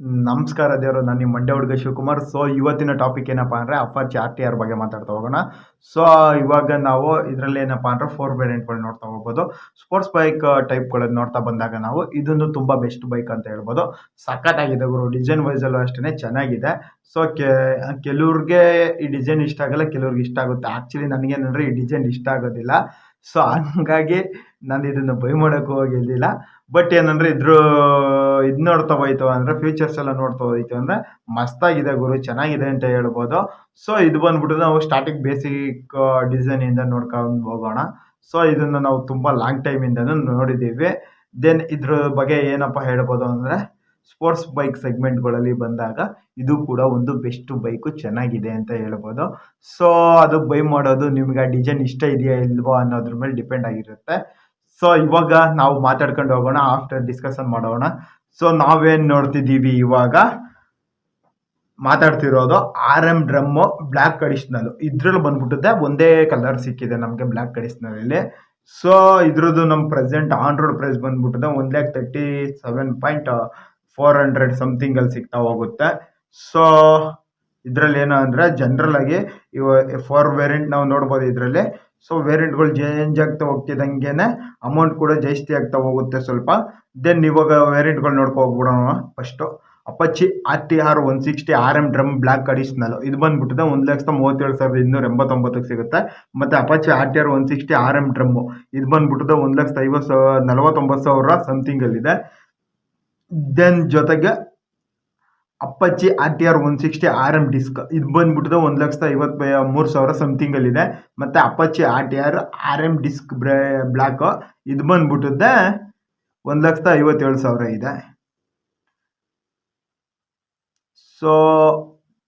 ನಮಸ್ಕಾರ ದೇವರು, ನಾನು ನಿಮ್ಮ ಮಂಡ್ಯ ಹುಡುಗ ಶಿವಕುಮಾರ್. ಸೊ ಇವತ್ತಿನ ಟಾಪಿಕ್ ಏನಪ್ಪ ಅಂದರೆ ಅಪಾಚಿ ಆರ್ ಟಿ ಆರ್ ಬಗ್ಗೆ ಮಾತಾಡ್ತಾ ಹೋಗೋಣ. ಸೊ ಇವಾಗ ನಾವು ಇದರಲ್ಲಿ ಏನಪ್ಪ ಅಂದರೆ ಫೋರ್ ವೇರಿಯಂಟ್ಗಳು ನೋಡ್ತಾ ಹೋಗ್ಬೋದು. ಸ್ಪೋರ್ಟ್ಸ್ ಬೈಕ್ ಟೈಪ್ಗಳನ್ನು ನೋಡ್ತಾ ಬಂದಾಗ ನಾವು ಇದೊಂದು ತುಂಬ ಬೆಸ್ಟ್ ಬೈಕ್ ಅಂತ ಹೇಳ್ಬೋದು. ಸಖತ್ತಾಗಿದೆ ಗುರು ಡಿಸೈನ್ ವೈಸಲ್ಲೂ ಅಷ್ಟೇ ಚೆನ್ನಾಗಿದೆ. ಸೊ ಕೆಲವ್ರಿಗೆ ಈ ಡಿಸೈನ್ ಇಷ್ಟ ಆಗಲ್ಲ, ಕೆಲವ್ರಿಗೆ ಇಷ್ಟ ಆಗುತ್ತೆ. ಆ್ಯಕ್ಚುಲಿ ನನಗೇನಂದರೆ ಈ ಡಿಸೈನ್ ಇಷ್ಟ ಆಗೋದಿಲ್ಲ. ಸೊ, ಹಂಗಾಗಿ ನಾನು ಇದನ್ನು ಬೈ ಮಾಡೋಕ್ಕೂ ಹೋಗಿದ್ದಿಲ್ಲ ಬಟ್ ಏನಂದರೆ ಇದ್ರು, ಇದು ನೋಡ್ತಾ ಹೋಯ್ತು ಅಂದರೆ ಫ್ಯೂಚರ್ಸ್ ಎಲ್ಲ ನೋಡ್ತಾ ಹೋಯ್ತು ಅಂದರೆ, ಮಸ್ತಾಗಿದೆ ಗುರು, ಚೆನ್ನಾಗಿದೆ ಅಂತ ಹೇಳ್ಬೋದು. ಸೊ ಇದು ಬಂದ್ಬಿಟ್ಟು ನಾವು ಸ್ಟಾರ್ಟಿಂಗ್ ಬೇಸಿಕ್ ಡಿಸೈನಿಂದ ನೋಡ್ಕೊಂಡು ಹೋಗೋಣ. ಸೊ ಇದನ್ನು ನಾವು ತುಂಬ ಲಾಂಗ್ ಟೈಮಿಂದನೂ ನೋಡಿದ್ದೀವಿ. ದೆನ್ ಇದ್ರ ಬಗ್ಗೆ ಏನಪ್ಪ ಹೇಳ್ಬೋದು ಅಂದರೆ ಸ್ಪೋರ್ಟ್ಸ್ ಬೈಕ್ ಸೆಗ್ಮೆಂಟ್ಗಳಲ್ಲಿ ಬಂದಾಗ ಇದು ಕೂಡ ಒಂದು ಬೆಸ್ಟ್ ಬೈಕು ಚೆನ್ನಾಗಿದೆ ಅಂತ ಹೇಳ್ಬೋದು. ಸೊ, ಅದು ಬೈ ಮಾಡೋದು ನಿಮ್ಗೆ ಆ ಡಿಸೈನ್ ಇಷ್ಟ ಇದೆಯಾ ಇಲ್ವೋ ಅನ್ನೋದ್ರ ಮೇಲೆ ಡಿಪೆಂಡ್ ಆಗಿರುತ್ತೆ. ಸೊ, ಇವಾಗ ನಾವು ಮಾತಾಡ್ಕೊಂಡು ಹೋಗೋಣ, ಆಫ್ಟರ್ ಡಿಸ್ಕಷನ್ ಮಾಡೋಣ. ಸೊ, ನಾವೇನು ನೋಡ್ತಿದ್ದೀವಿ ಇವಾಗ? ಮಾತಾಡ್ತಿರೋದು R M drum black additional ಇದ್ರಲ್ಲಿ ಬಂದ್ಬಿಟ್ಟಿದೆ, ಒಂದೇ ಕಲರ್ ಸಿಕ್ಕಿದೆ ನಮಗೆ ಬ್ಲ್ಯಾಕ್ ಅಡಿಷ್ನಲಲ್ಲಿ ಸೊ, ಇದ್ರದ್ದು ನಮ್ಮ ಪ್ರೆಸೆಂಟ್ ಆನ್ ರೋಡ್ ಪ್ರೈಸ್ ಬಂದ್ಬಿಟ್ಟಿದೆ one lakh thirty seven point four hundred ಸಮಥಿಂಗಲ್ಲಿ ಸಿಗ್ತಾ ಹೋಗುತ್ತೆ. ಸೊ ಇದರಲ್ಲಿ ಏನು ಅಂದರೆ ಆಗಿ ಇವ ಫೋರ್ ವೇರಿಯಂಟ್ ನಾವು ನೋಡ್ಬೋದು ಇದರಲ್ಲಿ. ಸೊ ವೇರಿಯಂಟ್ಗಳು ಚೇಂಜ್ ಆಗ್ತಾ ಹೋಗ್ತಿದ್ದಂಗೆ ಅಮೌಂಟ್ ಕೂಡ ಜಾಸ್ತಿ ಆಗ್ತಾ ಹೋಗುತ್ತೆ ಸ್ವಲ್ಪ. ದೆನ್ ಇವಾಗ ವೇರಿಯಂಟ್ಗಳು ನೋಡ್ಕೊ ಹೋಗ್ಬಿಡೋಣ first Apache R T R one sixty R M drum black additional ಇದು ಬಂದ್ಬಿಟ್ಟಿದೆ, ಒಂದು ಲಕ್ಷದ ಮೂವತ್ತೇಳು ಸಾವಿರದ ಇನ್ನೂರ ಎಂಬತ್ತೊಂಬತ್ತಕ್ಕೆ ಸಿಗುತ್ತೆ. ಮತ್ತು Apache R T R one sixty R M drum ಇದು ಬಂದ್ಬಿಟ್ಟಿದೆ, ಒಂದು ಲಕ್ಷದ ಐವತ್ತು ಸಾವಿರ ನಲವತ್ತೊಂಬತ್ತು ಸಾವಿರ ಸಮಥಿಂಗಲ್ಲಿದೆ ದೆನ್ ಜೊತೆಗೆ Apache R T R one sixty R M disc. ಇದು ಬಂದ್ಬಿಟ್ಟಿದೆ ಒಂದು ಲಕ್ಷದ ಐವತ್ತು ಮೂರು ಸಾವಿರ ಸಮಥಿಂಗಲ್ಲಿದೆ ಮತ್ತು Apache R T R R M disc ಬ್ರೇ ಇದು ಬಂದ್ಬಿಟ್ಟಿದೆ ಒಂದು ಲಕ್ಷದ ಐವತ್ತೇಳು ಸಾವಿರ ಇದೆ. ಸೊ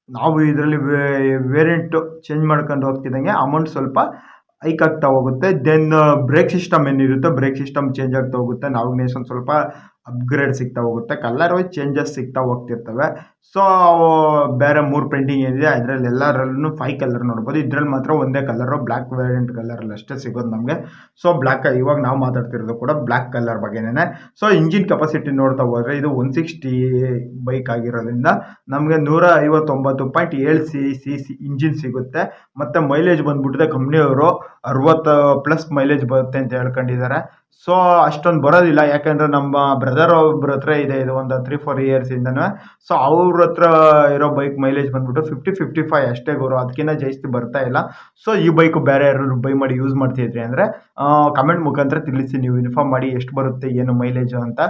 ನಾವು ಇದರಲ್ಲಿ ವೇರಿಯಂಟು ಚೇಂಜ್ ಮಾಡ್ಕೊಂಡು ಹೋಗ್ತಿದ್ದಂಗೆ ಅಮೌಂಟ್ ಸ್ವಲ್ಪ ಹೈಕ್ ಆಗ್ತಾ ಹೋಗುತ್ತೆ. ದೆನ್ ಬ್ರೇಕ್ ಸಿಸ್ಟಮ್ ಏನಿರುತ್ತೆ ಬ್ರೇಕ್ ಸಿಸ್ಟಮ್ ಚೇಂಜ್ ಆಗ್ತಾ ಹೋಗುತ್ತೆ. ಒಂದು ಸ್ವಲ್ಪ ಅಪ್ಗ್ರೇಡ್ ಸಿಗ್ತಾ ಹೋಗುತ್ತೆ ಕಲರ್ ವೈಸ್ ಚೇಂಜಸ್ ಸಿಗ್ತಾ ಹೋಗ್ತಿರ್ತವೆ. ಸೊ ಬೇರೆ ಮೂರು ಪ್ರಿಂಟಿಂಗ್ ಏನಿದೆ, ಅದರಲ್ಲಿ ಎಲ್ಲರಲ್ಲೂ ಫೈ ಕಲರ್ ನೋಡ್ಬೋದು. ಇದ್ರಲ್ಲಿ ಮಾತ್ರ ಒಂದೇ ಕಲರು ಬ್ಲ್ಯಾಕ್ ವೇರಿಯಂಟ್ ಕಲರಲ್ಲಿ ಅಷ್ಟೇ ಸಿಗೋದು ನಮಗೆ. ಸೊ ಬ್ಲ್ಯಾಕ್ ಇವಾಗ ನಾವು ಮಾತಾಡ್ತಿರೋದು ಕೂಡ ಬ್ಲ್ಯಾಕ್ ಕಲರ್ ಬಗ್ಗೆನೇ ಸೊ ಇಂಜಿನ್ ಕೆಪಾಸಿಟಿ ನೋಡ್ತಾ ಹೋದರೆ ಇದು ಒನ್ ಸಿಕ್ಸ್ಟಿ ಬೈಕ್ ಆಗಿರೋದ್ರಿಂದ ನಮಗೆ ನೂರ ಐವತ್ತೊಂಬತ್ತು ಪಾಯಿಂಟ್ ಏಳು ಸಿ ಸಿ ಸಿ ಇಂಜಿನ್ ಸಿಗುತ್ತೆ. ಮತ್ತು ಮೈಲೇಜ್ ಬಂದುಬಿಟ್ಟಿದೆ ಕಂಪ್ನಿಯವರು ಅರವತ್ತು ಪ್ಲಸ್ ಮೈಲೇಜ್ ಬರುತ್ತೆ ಅಂತ ಹೇಳ್ಕೊಂಡಿದ್ದಾರೆ. ಸೊ ಅಷ್ಟೊಂದು ಬರೋದಿಲ್ಲ. ಯಾಕಂದ್ರೆ ನಮ್ಮ ಬ್ರದರ್ ಒಬ್ರ ಹತ್ರ ಇದೆ. ಇದು ಒಂದು ತ್ರೀ ಫೋರ್ ಇಯರ್ಸಿಂದನೂ ಸೊ ಅವ್ರ ಹತ್ರ ಇರೋ ಬೈಕ್ ಮೈಲೇಜ್ ಬಂದ್ಬಿಟ್ಟು ಫಿಫ್ಟಿ ಫಿಫ್ಟಿ ಫೈ ಅಷ್ಟೇ ಗುರು. ಅದಕ್ಕಿಂತ ಜಾಸ್ತಿ ಬರ್ತಾ ಇಲ್ಲ. ಸೊ ಈ ಬೈಕು ಬೇರೆ ಯಾರು ಬೈ ಮಾಡಿ ಯೂಸ್ ಮಾಡ್ತಿದ್ರಿ ಅಂದರೆ ಕಮೆಂಟ್ ಮುಖಾಂತರ ತಿಳಿಸಿ. ನೀವು ಇನ್ಫಾರ್ಮ್ ಮಾಡಿ ಎಷ್ಟು ಬರುತ್ತೆ, ಏನು ಮೈಲೇಜು ಅಂತ.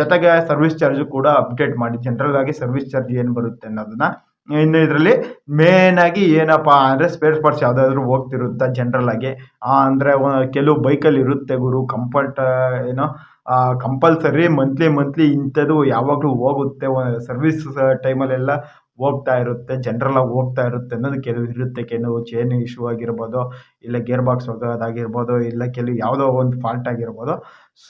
ಜೊತೆಗೆ ಸರ್ವಿಸ್ ಚಾರ್ಜು ಕೂಡ ಅಪ್ಡೇಟ್ ಮಾಡಿ. ಜನರಲ್ ಆಗಿ ಸರ್ವಿಸ್ ಚಾರ್ಜ್ ಏನು ಬರುತ್ತೆ ಅನ್ನೋದನ್ನು. ಇನ್ನು ಇದರಲ್ಲಿ ಮೇನಾಗಿ ಏನಪ್ಪ ಅಂದರೆ ಸ್ಪೇರ್ ಪಾರ್ಟ್ಸ್ ಯಾವುದಾದ್ರೂ ಹೋಗ್ತಿರುತ್ತಾ ಆಗಿ. ಅಂದರೆ ಕೆಲವು ಬೈಕಲ್ಲಿ ಇರುತ್ತೆ ಗುರು ಕಂಫರ್ಟ್ ಏನೋ ಕಂಪಲ್ಸರಿ ಮಂತ್ಲಿ ಮಂತ್ಲಿ ಇಂಥದ್ದು ಯಾವಾಗಲೂ ಹೋಗುತ್ತೆ. ಸರ್ವಿಸ್ ಟೈಮಲ್ಲೆಲ್ಲ ಹೋಗ್ತಾ ಇರುತ್ತೆ ಜನರಲಾಗಿ ಹೋಗ್ತಾ ಇರುತ್ತೆ ಅನ್ನೋದು ಕೆಲವು ಇರುತ್ತೆ. ಕೆಲವು ಚೇನ್ ಇಶ್ಯೂ ಆಗಿರ್ಬೋದು, ಇಲ್ಲ ಗೇರ್ ಬಾಕ್ಸ್ ಹೋಗೋದಾಗಿರ್ಬೋದು ಇಲ್ಲ ಕೆಲವು ಯಾವುದೋ ಒಂದು ಫಾಲ್ಟ್ ಆಗಿರ್ಬೋದು.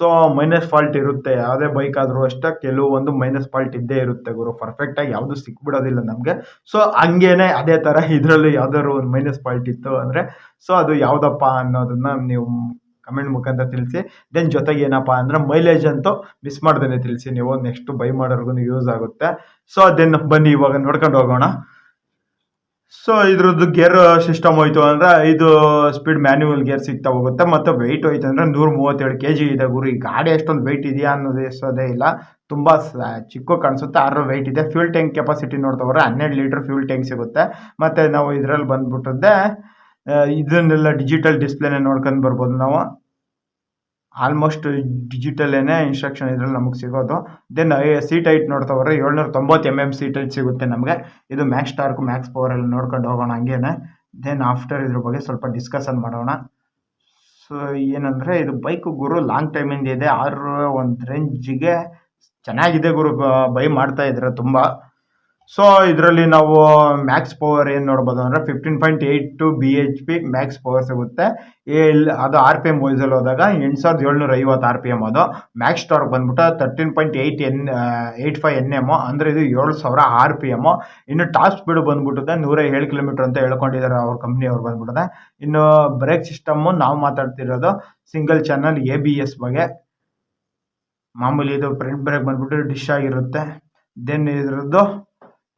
ಸೊ ಮೈನಸ್ ಫಾಲ್ಟ್ ಇರುತ್ತೆ. ಯಾವುದೇ ಬೈಕ್ ಆದರೂ ಅಷ್ಟೇ ಕೆಲವೊಂದು ಮೈನಸ್ ಫಾಲ್ಟ್ ಇದ್ದೇ ಇರುತ್ತೆ ಗುರು. ಪರ್ಫೆಕ್ಟಾಗಿ ಯಾವುದು ಸಿಕ್ಬಿಡೋದಿಲ್ಲ ನಮಗೆ. ಸೊ ಹಂಗೇನೆ ಅದೇ ಥರ ಇದರಲ್ಲಿ ಯಾವ್ದಾದ್ರು ಒಂದು ಮೈನಸ್ ಫಾಲ್ಟ್ ಇತ್ತು ಅಂದರೆ ಸೊ ಅದು ಯಾವುದಪ್ಪ ಅನ್ನೋದನ್ನು ನೀವು ಕಮೆಂಟ್ ಮುಖಾಂತರ ತಿಳಿಸಿ. ದೆನ್ ಜೊತೆಗೆ ಏನಪ್ಪ ಅಂದರೆ ಮೈಲೇಜ್ ಅಂತೂ ಮಿಸ್ ಮಾಡ್ದೇ ತಿಳಿಸಿ. ನೀವು ನೆಕ್ಸ್ಟ್ ಬೈ ಮಾಡೋರ್ಗು ಯೂಸ್ ಆಗುತ್ತೆ. ಸೊ ದೆನ್ ಬನ್ನಿ, ಇವಾಗ ನೋಡ್ಕೊಂಡು ಹೋಗೋಣ. ಸೊ ಇದ್ರದ್ದು ಗೇರ್ ಸಿಸ್ಟಮ್ ಹೋಯ್ತು ಅಂದರೆ ಐದು ಸ್ಪೀಡ್ ಮ್ಯಾನ್ಯುವಲ್ ಗೇರ್ ಸಿಗ್ತಾ ಹೋಗುತ್ತೆ. ಮತ್ತು ವೆಯ್ಟ್ ಹೋಯ್ತು ಅಂದರೆ ನೂರ ಮೂವತ್ತೇಳು ಕೆ ಜಿ ಇದೆ ಗುರು. ಈ ಗಾಡಿ ಎಷ್ಟೊಂದು ವೆಯ್ಟ್ ಇದೆಯಾ ಅನ್ನೋದು ಇಲ್ಲ. ತುಂಬ ಚಿಕ್ಕ ಕಾಣಿಸುತ್ತೆ. ಆರು ವೆಯ್ಟ್ ಇದೆ. ಫ್ಯೂಲ್ ಟ್ಯಾಂಕ್ ಕೆಪಾಸಿಟಿ ನೋಡ್ತಾ ಹನ್ನೆರಡು ಲೀಟ್ರ್ ಫ್ಯೂಲ್ ಟ್ಯಾಂಕ್ ಸಿಗುತ್ತೆ. ಮತ್ತು ನಾವು ಇದರಲ್ಲಿ ಬಂದ್ಬಿಟ್ಟದ್ದೇ ಇದನ್ನೆಲ್ಲ ಡಿಜಿಟಲ್ ಡಿಸ್ಪ್ಲೇನೇ ನೋಡ್ಕೊಂಡು ಬರ್ಬೋದು ನಾವು. ಆಲ್ಮೋಸ್ಟ್ ಡಿಜಿಟಲ್ಲೇನೆ ಇನ್ಸ್ಟ್ರಕ್ಷನ್ ಇದ್ರಲ್ಲಿ ನಮಗೆ ಸಿಗೋದು. ದೆನ್ ಸೀಟ್ ಐಟ್ ನೋಡ್ತಾ ಹೋದ್ರೆ ಏಳ್ನೂರ ತೊಂಬತ್ತು ಎಂ ಎಂ ಸೀಟ್ ಐಟ್ ಸಿಗುತ್ತೆ ನಮಗೆ. ಇದು ಮ್ಯಾಕ್ಸ್ ಟಾರ್ಕ್ ಮ್ಯಾಕ್ಸ್ ಪವರ್ ಎಲ್ಲ ನೋಡ್ಕೊಂಡು ಹೋಗೋಣ ಹಂಗೇನೆ. ದೆನ್ ಆಫ್ಟರ್ ಇದ್ರ ಬಗ್ಗೆ ಸ್ವಲ್ಪ ಡಿಸ್ಕಷನ್ ಮಾಡೋಣ. ಸೊ ಏನಂದರೆ, ಇದು ಬೈಕ್ ಗುರು ಲಾಂಗ್ ಟೈಮಿಂದ ಇದೆ ಆರು ಒಂದು ರೇಂಜಿಗೆ ಚೆನ್ನಾಗಿದೆ ಗುರು, ಬೈ ಮಾಡ್ತಾ ಇದ್ದಾರೆ ತುಂಬ. ಸೊ ಇದರಲ್ಲಿ ನಾವು ಮ್ಯಾಕ್ಸ್ ಪವರ್ ಏನು ನೋಡ್ಬೋದು ಅಂದರೆ fifteen point eight two B H P max power ಸಿಗುತ್ತೆ. ಇಲ್ಲಿ ಅದು ಆರ್ ಪಿ ಎಂ ವೈಸಲ್ಲಿ ಹೋದಾಗ ಎಂಟು ಸಾವಿರದ ಏಳ್ನೂರ ಐವತ್ತು ಆರ್ ಪಿ ಎಂ ಅದು. ಮ್ಯಾಕ್ಸ್ ಟಾರ್ಕ್ ಬಂದ್ಬಿಟ್ಟು thirteen point eight N eight five N M ಅಂದರೆ ಇದು ಏಳು ಸಾವಿರ ಆರ್ ಪಿ ಎಂ ಇನ್ನು ಟಾಪ್ ಸ್ಪೀಡ್ ಬಂದ್ಬಿಟ್ಟಿದೆ ನೂರ ಏಳು ಕಿಲೋಮೀಟ್ರ್ ಅಂತ ಹೇಳ್ಕೊಂಡಿದ್ದಾರೆ ಅವ್ರ ಕಂಪ್ನಿಯವ್ರು ಬಂದ್ಬಿಟ್ಟಿದೆ. ಇನ್ನು ಬ್ರೇಕ್ ಸಿಸ್ಟಮ್ಮು ನಾವು ಮಾತಾಡ್ತಿರೋದು single channel A B S ಬಗ್ಗೆ. ಮಾಮೂಲಿ ಇದು ಫ್ರಂಟ್ ಬ್ರೇಕ್ ಬಂದ್ಬಿಟ್ಟು ಡಿಶ್ ಆಗಿರುತ್ತೆ. ದೆನ್ ಇದ್ರದ್ದು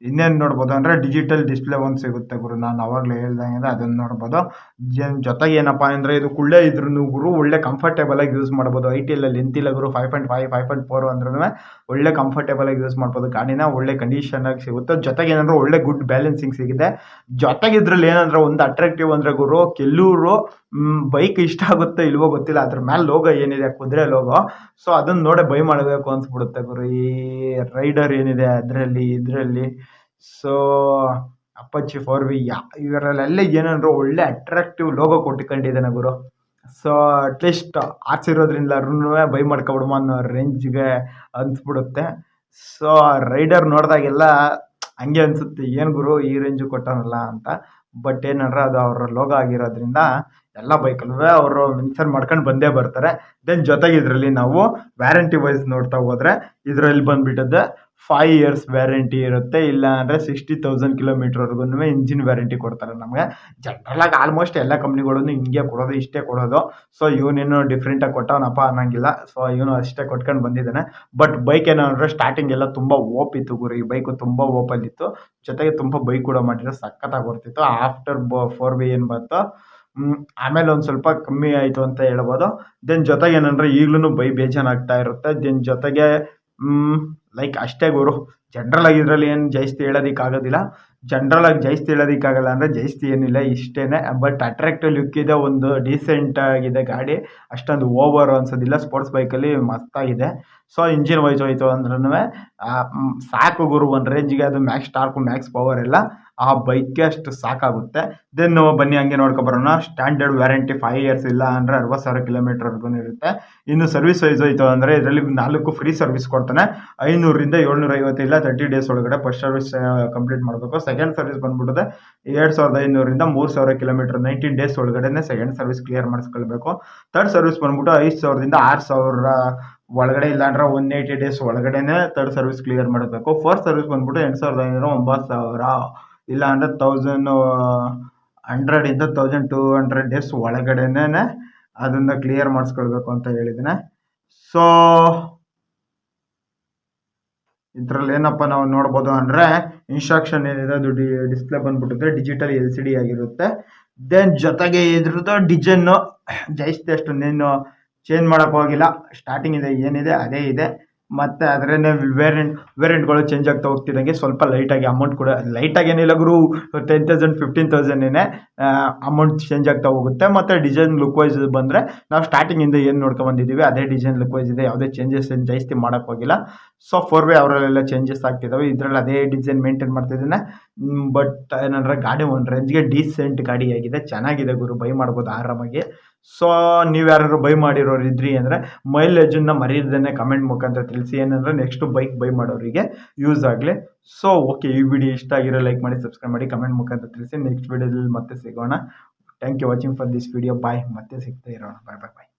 ಇನ್ನೇನು ನೋಡ್ಬೋದು ಅಂದರೆ ಡಿಜಿಟಲ್ ಡಿಸ್ಪ್ಲೇ ಒಂದು ಸಿಗುತ್ತೆ ಗುರು. ನಾನು ಅವಾಗಲೇ ಹೇಳ್ದಂಗೆ ಅದನ್ನು ನೋಡ್ಬೋದು. ಜನ್ ಜೊತೆಗೆ ಏನಪ್ಪ ಅಂದರೆ ಇದು ಕುಳ್ಳೆ ಇದ್ರೂ ಗುರು ಒಳ್ಳೆ ಕಂಫರ್ಟೇಬಲಾಗಿ ಯೂಸ್ ಮಾಡ್ಬೋದು. ಐ ಟಿ ಎಲ್ಲಲ್ಲಿ ಎಂತಿಲ್ಲ ಗುರು. Five point five five point four ಅಂದ್ರೂ ಒಳ್ಳೆ ಕಂಫರ್ಟೇಬಲಾಗಿ ಯೂಸ್ ಮಾಡ್ಬೋದು. ಗಾಡಿನ ಒಳ್ಳೆ ಕಂಡೀಷನಾಗಿ ಸಿಗುತ್ತೆ. ಜೊತೆಗೆ ಏನಂದ್ರೆ ಒಳ್ಳೆ ಗುಡ್ ಬ್ಯಾಲೆನ್ಸಿಂಗ್ ಸಿಗಿದೆ. ಜೊತೆಗೆ ಇದ್ರಲ್ಲಿ ಏನಂದ್ರೆ ಒಂದು ಅಟ್ರಾಕ್ಟಿವ್ ಅಂದರೆ ಗುರು ಕೆಲವರು ಬೈಕ್ ಇಷ್ಟ ಆಗುತ್ತೋ ಇಲ್ವೋ ಗೊತ್ತಿಲ್ಲ, ಅದ್ರ ಮೇಲೆ ಲೋಗೋ ಏನಿದೆ, ಕುದುರೆ ಲೋಗೋ ಸೊ ಅದನ್ನ ನೋಡೇ ಬೈ ಮಾಡಬೇಕು ಅನ್ಸ್ಬಿಡುತ್ತೆ ಗುರು. ಈ ರೈಡರ್ ಏನಿದೆ ಅದರಲ್ಲಿ, ಇದರಲ್ಲಿ. So Apache four V yeah ಇವರಲ್ಲೆಲ್ಲ ಏನಂದ್ರೆ ಒಳ್ಳೆ ಅಟ್ರಾಕ್ಟಿವ್ ಲೋಗೋ ಕೊಟ್ಕೊಂಡಿದ್ದಾನೆ ಗುರು. ಸೊ ಅಟ್ಲೀಸ್ಟ್ ಆರ್ಸಿರೋದ್ರಿಂದ ಬೈ ಮಾಡ್ಕೊಬಿಡುಮ ಅನ್ನೋ ರೇಂಜ್ಗೆ ಅನ್ಸ್ಬಿಡುತ್ತೆ. ಸೊ ರೈಡರ್ ನೋಡಿದಾಗೆಲ್ಲ ಹಂಗೆ ಅನಿಸುತ್ತೆ, ಏನು ಗುರು ಈ ರೇಂಜು ಕೊಟ್ಟನಲ್ಲ ಅಂತ. ಬಟ್ ಏನಂದ್ರೆ ಅದು ಅವರ ಲೋಗೋ ಆಗಿರೋದ್ರಿಂದ ಎಲ್ಲ ಬೈಕಲ್ಲೂ ಅವರು ಮೆನ್ಷನ್ ಮಾಡ್ಕೊಂಡು ಬಂದೇ ಬರ್ತಾರೆ. ದೆನ್ ಜೊತೆಗೆ ಇದರಲ್ಲಿ ನಾವು ವ್ಯಾರಂಟಿ ವೈಸ್ ನೋಡ್ತಾ ಹೋದರೆ, ಇದರಲ್ಲಿ ಬಂದುಬಿಟ್ಟದ್ದು ಫೈವ್ ಇಯರ್ಸ್ ವ್ಯಾರಂಟಿ ಇರುತ್ತೆ. ಇಲ್ಲ ಅಂದರೆ ಸಿಕ್ಸ್ಟಿ ತೌಸಂಡ್ ಕಿಲೋಮೀಟ್ರ್ವರೆಗೂ ಇಂಜಿನ್ ವ್ಯಾರಂಟಿ ಕೊಡ್ತಾರೆ ನಮಗೆ. ಜನ್ರಲಾಗಿ ಆಲ್ಮೋಸ್ಟ್ ಎಲ್ಲ ಕಂಪ್ನಿಗಳನ್ನು ಹಿಂಗೆ ಕೊಡೋದು, ಇಷ್ಟೇ ಕೊಡೋದು. ಸೊ ಇವನೇನು ಡಿಫ್ರೆಂಟಾಗಿ ಕೊಟ್ಟವನಪ್ಪ ಅನ್ನೋಂಗಿಲ್ಲ. ಸೊ ಇವನು ಅಷ್ಟೇ ಕೊಟ್ಕೊಂಡು ಬಂದಿದ್ದಾನೆ. ಬಟ್ ಬೈಕ್ ಏನು ಅಂದರೆ ಸ್ಟಾರ್ಟಿಂಗ್ ಎಲ್ಲ ತುಂಬ ಓಪ್ ಇತ್ತು ಗುರು. ಈ ಬೈಕು ತುಂಬ ಓಪಲ್ಲಿತ್ತು ಜೊತೆಗೆ ತುಂಬ ಬೈಕ್ ಕೂಡ ಮಾಡಿದ್ರೆ ಸಖತ್ತಾಗಿ ಬರ್ತಿತ್ತು ಆಫ್ಟರ್ ಬ ಫೋರ್ ಬಿ ಏನು ಬಂತು ಆಮೇಲೆ ಒಂದು ಸ್ವಲ್ಪ ಕಮ್ಮಿ ಆಯಿತು ಅಂತ ಹೇಳ್ಬೋದು. ದೆನ್ ಜೊತೆಗೆ ಏನಂದರೆ ಈಗಲೂ ಬೈ ಬೇಜಾನಾಗ್ತಾ ಇರುತ್ತೆ. ದೆನ್ ಜೊತೆಗೆ ಲೈಕ್ ಅಷ್ಟೇ ಗುರು. ಜನ್ರಲ್ ಆಗಿ ಇದರಲ್ಲಿ ಏನು ಜಾಸ್ತಿ ಹೇಳೋದಕ್ಕಾಗೋದಿಲ್ಲ. ಜನ್ರಲ್ ಆಗಿ ಜಾಸ್ತಿ ಹೇಳೋದಕ್ಕಾಗಲ್ಲ ಅಂದರೆ ಜೈಸ್ತಿ ಏನಿಲ್ಲ ಇಷ್ಟೇ ಬಟ್ ಅಟ್ರಾಕ್ಟಿವ್ ಲುಕ್ ಇದೆ, ಒಂದು ಡೀಸೆಂಟ್ ಆಗಿದೆ ಗಾಡಿ. ಅಷ್ಟೊಂದು ಓವರ್ ಅನ್ಸೋದಿಲ್ಲ ಸ್ಪೋರ್ಟ್ಸ್ ಬೈಕಲ್ಲಿ ಮಸ್ತಾಗಿದೆ ಸೊ ಇಂಜಿನ್ ವೈಸ್ ಹೋಯ್ತು ಅಂದ್ರೂ ಸಾಕು ಗುರು, ಒಂದು ರೇಂಜಿಗೆ ಅದು ಮ್ಯಾಕ್ಸ್ ಸ್ಟಾರ್ಕು ಮ್ಯಾಕ್ಸ್ ಪವರ್ ಎಲ್ಲ, ಆ ಬೈಕ್ಗೆ ಅಷ್ಟು ಸಾಕಾಗುತ್ತೆ. ದೆನ್ ಬನ್ನಿ, ಹಂಗೆ ನೋಡ್ಕೊಬರೋಣ ಸ್ಟ್ಯಾಂಡರ್ಡ್ ವ್ಯಾರಂಟಿ ಫೈವ್ ಇಯರ್ಸ್ ಇಲ್ಲ ಅಂದರೆ ಅರವತ್ತು ಸಾವಿರ ಕಿಲೋಮೀಟರ್ವರೆಗೂ ಇರುತ್ತೆ. ಇನ್ನು ಸರ್ವಿಸ್ ವೈಸ್ ಹೋಯ್ತು ಅಂದರೆ ಇದರಲ್ಲಿ ನಾಲ್ಕು ಫ್ರೀ ಸರ್ವಿಸ್ ಕೊಡ್ತಾನೆ. ಐನೂರಿಂದ ಏಳ್ನೂರ ಐವತ್ತು ಇಲ್ಲ ತರ್ಟಿ ಡೇಸ್ ಒಳಗಡೆ ಫಸ್ಟ್ ಸರ್ವಿಸ್ ಕಂಪ್ಲೀಟ್ ಮಾಡಬೇಕು. ಸೆಕೆಂಡ್ ಸರ್ವಿಸ್ ಬಂದ್ಬಿಡುತ್ತೆ ಎರಡು ಸಾವಿರದ ಐನೂರಿಂದ ಮೂರು ಸಾವಿರ ಕಿಲೋಮೀಟರ್ ನೈನ್ಟೀನ್ ಡೇಸ್ ಒಳಗಡೆ ಸೆಕೆಂಡ್ ಸರ್ವಿಸ್ ಕ್ಲಿಯರ್ ಮಾಡಿಸ್ಕೊಳ್ಬೇಕು. ಥರ್ಡ್ ಸರ್ವಿಸ್ ಬಂದ್ಬಿಟ್ಟು ಐದು ಸಾವಿರದಿಂದ ಆರು ಸಾವಿರ ಒಳಗಡೆ ಇಲ್ಲಾಂದ್ರೆ ಒನ್ ಏಯ್ಟಿ ಡೇಸ್ ಒಳಗಡೆನೆ ತರ್ಡ್ ಸರ್ವಿಸ್ ಕ್ಲಿಯರ್ ಮಾಡಬೇಕು. ಫೋರ್ತ್ ಸರ್ವಿಸ್ ಬಂದ್ಬಿಟ್ಟು ಎಂಟು ಸಾವಿರದ ಐನೂರ ಒಂಬತ್ತು ಸಾವಿರ. ಇಲ್ಲ ಅಂದರೆ ತೌಸಂಡ್ ಹಂಡ್ರೆಡಿಂದ ತೌಸಂಡ್ ಟೂ ಹಂಡ್ರೆಡ್ ಡೇಸ್ ಒಳಗಡೆನೇ ಅದನ್ನು ಕ್ಲಿಯರ್ ಮಾಡಿಸ್ಕೊಳ್ಬೇಕು ಅಂತ ಹೇಳಿದ್ದೀನಿ ಸೊ ಇದರಲ್ಲಿ ಏನಪ್ಪ ನಾವು ನೋಡ್ಬೋದು ಅಂದರೆ ಇನ್ಸ್ಟ್ರಕ್ಷನ್ ಏನಿದೆ ಅದು ಡಿಸ್ಪ್ಲೇ ಬಂದ್ಬಿಟ್ಟಿದೆ ಡಿಜಿಟಲ್ ಎಲ್ ಸಿ ಡಿ ಆಗಿರುತ್ತೆ. ದೆನ್ ಜೊತೆಗೆ ಇದ್ರದ್ದು ಡಿಸೈನು ಜಾಸ್ತಿ ನೀನು ಚೇಂಜ್ ಮಾಡೋಕ್ಕೆ ಹೋಗಿಲ್ಲ. ಸ್ಟಾರ್ಟಿಂಗ್ ಇದೆ, ಏನಿದೆ, ಅದೇ ಇದೆ. ಮತ್ತು ಅದರನ್ನೇ ವೇರಿಯಂಟ್ ವೇರಿಯಂಟ್ಗಳು ಚೇಂಜ್ ಆಗ್ತಾ ಹೋಗ್ತಿದ್ದಂಗೆ ಸ್ವಲ್ಪ ಲೈಟಾಗಿ ಅಮೌಂಟ್ ಕೂಡ ಲೈಟಾಗಿ ಏನಿಲ್ಲ ಗುರು ಟೆನ್ ತೌಸಂಡ್ ಫಿಫ್ಟೀನ್ ತೌಸಂಡೇನೆ ಅಮೌಂಟ್ ಚೇಂಜ್ ಆಗ್ತಾ ಹೋಗುತ್ತೆ. ಮತ್ತು ಡಿಸೈನ್ ಲುಕ್ ವೈಸ್ ಬಂದರೆ, ನಾವು ಸ್ಟಾರ್ಟಿಂಗಿಂದ ಏನು ನೋಡ್ಕೊಂಡು ಬಂದಿದ್ದೀವಿ, ಅದೇ ಡಿಸೈನ್ ಲುಕ್ ವೈಸ್ ಇದೆ, ಯಾವುದೇ ಚೇಂಜಸ್ ಏನು ಜಾಸ್ತಿ ಮಾಡೋಕ್ಕೆ ಹೋಗಿಲ್ಲ. ಸೊ ಫೋರ್ ವೇ ಅವರಲ್ಲೆಲ್ಲ ಚೇಂಜಸ್ ಆಗ್ತಿದ್ದಾವೆ ಇದರಲ್ಲಿ ಅದೇ ಡಿಸೈನ್ ಮೇಂಟೈನ್ ಮಾಡ್ತಿದ್ದಾನೆ ಬಟ್ ಏನಂದ್ರೆ ಗಾಡಿ ಒಂದು ರೇಂಜ್ಗೆ ಡೀಸೆಂಟ್ ಗಾಡಿಯಾಗಿದೆ ಚೆನ್ನಾಗಿದೆ ಗುರು, ಬೈ ಮಾಡ್ಬೋದು ಆರಾಮಾಗಿ. ಸೊ ನೀವು ಯಾರಾದ್ರು ಬೈ ಮಾಡಿರೋರು ಇದ್ರಿ ಅಂದರೆ ಮೈಲೇಜನ್ನು ಮರೆಯದೇ ಕಮೆಂಟ್ ಮುಖಾಂತರ ತಿಳಿಸಿ. ಏನಂದ್ರೆ ನೆಕ್ಸ್ಟು ಬೈಕ್ ಬೈ ಮಾಡೋರಿಗೆ ಯೂಸ್ ಆಗಲಿ. ಸೊ ಓಕೆ ಈ ವಿಡಿಯೋ ಇಷ್ಟ ಆಗಿರೋ ಲೈಕ್ ಮಾಡಿ ಸಬ್ಸ್ಕ್ರೈಬ್ ಮಾಡಿ ಕಮೆಂಟ್ ಮುಖಾಂತರ ತಿಳಿಸಿ. ನೆಕ್ಸ್ಟ್ ವಿಡಿಯೋದಲ್ಲಿ ಮತ್ತೆ ಸಿಗೋಣ. Thank you watching for this video bye ಮತ್ತೆ ಸಿಗ್ತಾ ಇರೋಣ. ಬಾಯ್ ಬಾಯ್ ಬಾಯ್